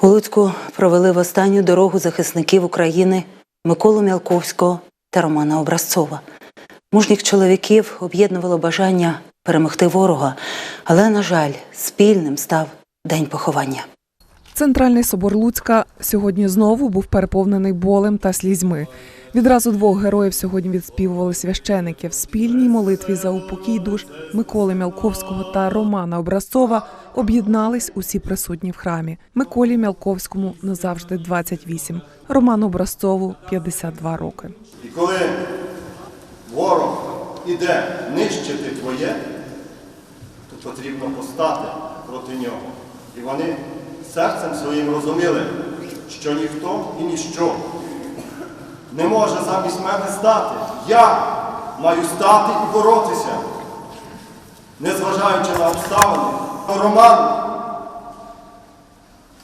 У Луцьку провели в останню дорогу захисників України Миколу Мялковського та Романа Образцова. Мужніх чоловіків об'єднувало бажання перемогти ворога, але, на жаль, спільним став день поховання. Центральний собор Луцька сьогодні знову був переповнений болем та слізьми. Відразу двох героїв сьогодні відспівували священики в спільній молитві за упокій душ Миколи Мялковського та Романа Образцова об'єднались усі присутні в храмі. Миколі Мялковському назавжди 28, Роману Образцову 52 роки. І коли ворог іде нищити твоє, то потрібно постати проти нього. І вони серцем своїм розуміли, що ніхто і ніщо не може замість мене стати. Я маю стати і боротися, незважаючи на обставини. Роман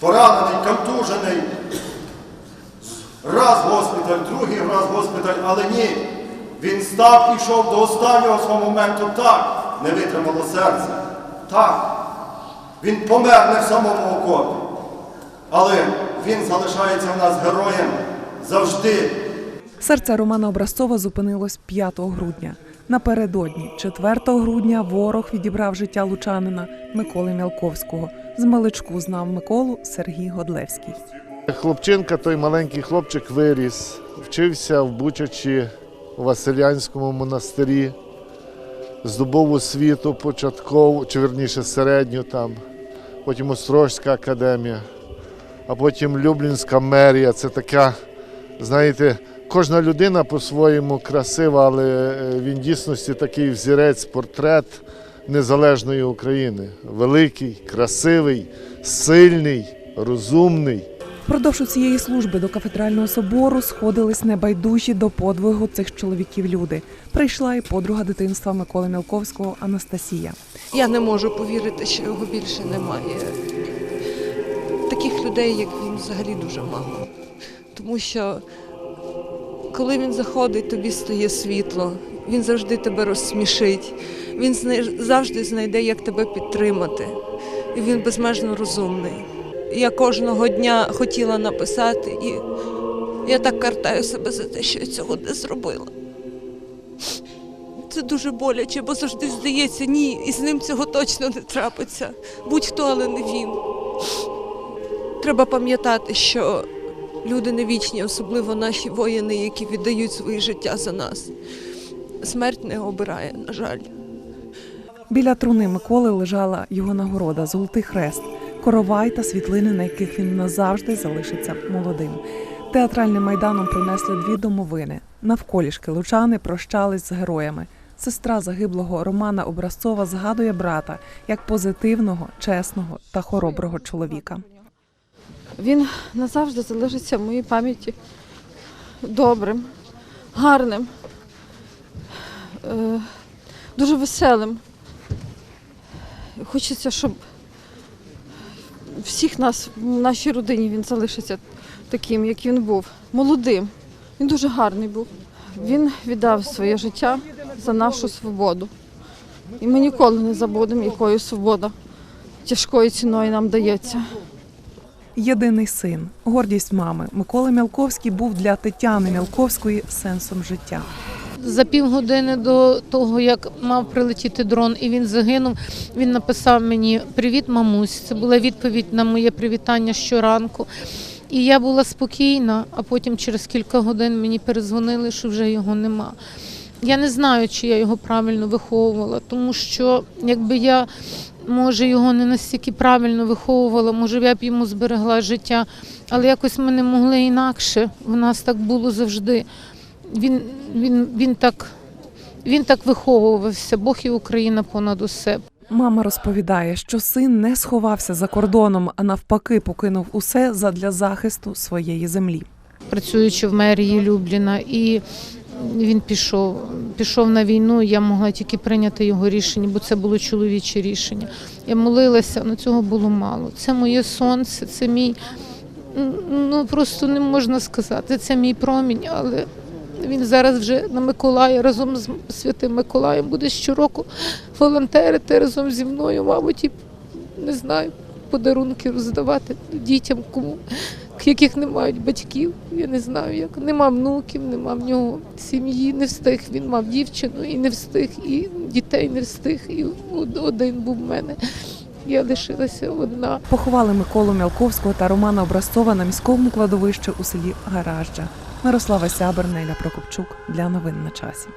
поранений, контужений, Раз госпіталь, другий раз госпіталь, але ні. Він став і йшов до останнього свого моменту так, не витримало серце. Так. Він помер не в самому окопі. Але він залишається в нас героєм завжди. Серце Романа Образцова зупинилось 5 грудня. Напередодні, 4 грудня, ворог відібрав життя лучанина Миколи Мялковського. З маличку знав Миколу Сергій Годлевський. Хлопчинка, той маленький хлопчик виріс, вчився в Бучачі у Василянському монастирі, здобув освіту початкову, чи верніше середню там, потім Острожська академія, а потім Люблінська мерія. Це така, знаєте, кожна людина по-своєму красива, але е, він дійсності такий взірець, портрет незалежної України. Великий, красивий, сильний, розумний. Впродовж цієї служби до кафедрального собору сходились небайдужі до подвигу цих чоловіків люди. Прийшла і подруга дитинства Миколи Мялковського Анастасія. Я не можу повірити, що його більше немає. Таких людей, як він, взагалі дуже мало. Тому що коли він заходить, тобі стає світло, він завжди тебе розсмішить, він завжди знайде, як тебе підтримати. І він безмежно розумний. Я кожного дня хотіла написати, і я так картаю себе за те, що я цього не зробила. Це дуже боляче, бо завжди здається, ні, і з ним цього точно не трапиться. Будь-хто, але не він. Треба пам'ятати, що люди не вічні, особливо наші воїни, які віддають своє життя за нас. Смерть не обирає, на жаль. Біля труни Миколи лежала його нагорода Золотий хрест, коровай та світлини, на яких він назавжди залишиться молодим. Театральним майданом принесли дві домовини. Навколішки лучани прощались з героями. Сестра загиблого Романа Образцова згадує брата як позитивного, чесного та хороброго чоловіка. Він назавжди залишиться в моїй пам'яті добрим, гарним, е, дуже веселим. Хочеться, щоб всіх нас в нашій родині він залишиться таким, як він був, молодим. Він дуже гарний був. Він віддав своє життя за нашу свободу. І ми ніколи не забудемо, якою свобода тяжкою ціною нам дається. Єдиний син, гордість мами Микола Мялковський був для Тетяни Мялковської сенсом життя. За півгодини до того, як мав прилетіти дрон, і він загинув, він написав мені Привіт, мамусь. Це була відповідь на моє привітання щоранку. І я була спокійна, а потім через кілька годин мені перезвонили, що вже його нема. Я не знаю, чи я його правильно виховувала, тому що якби я, може, його не настільки правильно виховувала, може, я б йому зберегла життя, але якось ми не могли інакше. В нас так було завжди. Він, він, він, так, він так виховувався, Бог і Україна понад усе. Мама розповідає, що син не сховався за кордоном, а навпаки покинув усе задля захисту своєї землі. працюючи в мерії Любліна, і він пішов. Пішов на війну, я могла тільки прийняти його рішення, бо це було чоловіче рішення. Я молилася, але цього було мало. Це моє сонце, це мій, ну просто не можна сказати, це мій промінь, але він зараз вже на Миколая разом з Святим Миколаєм буде щороку волонтерити разом зі мною, мабуть, і не знаю, подарунки роздавати дітям, кому яких не мають батьків. Я не знаю, як нема внуків, нема в нього сім'ї, не встиг. Він мав дівчину і не встиг, і дітей не встиг. І один був в мене. Я лишилася одна. Поховали Миколу Мялковського та Романа Образцова на міському кладовищі у селі Гаражджа. Мирослава Сябер, Неля Прокопчук для новин на часі.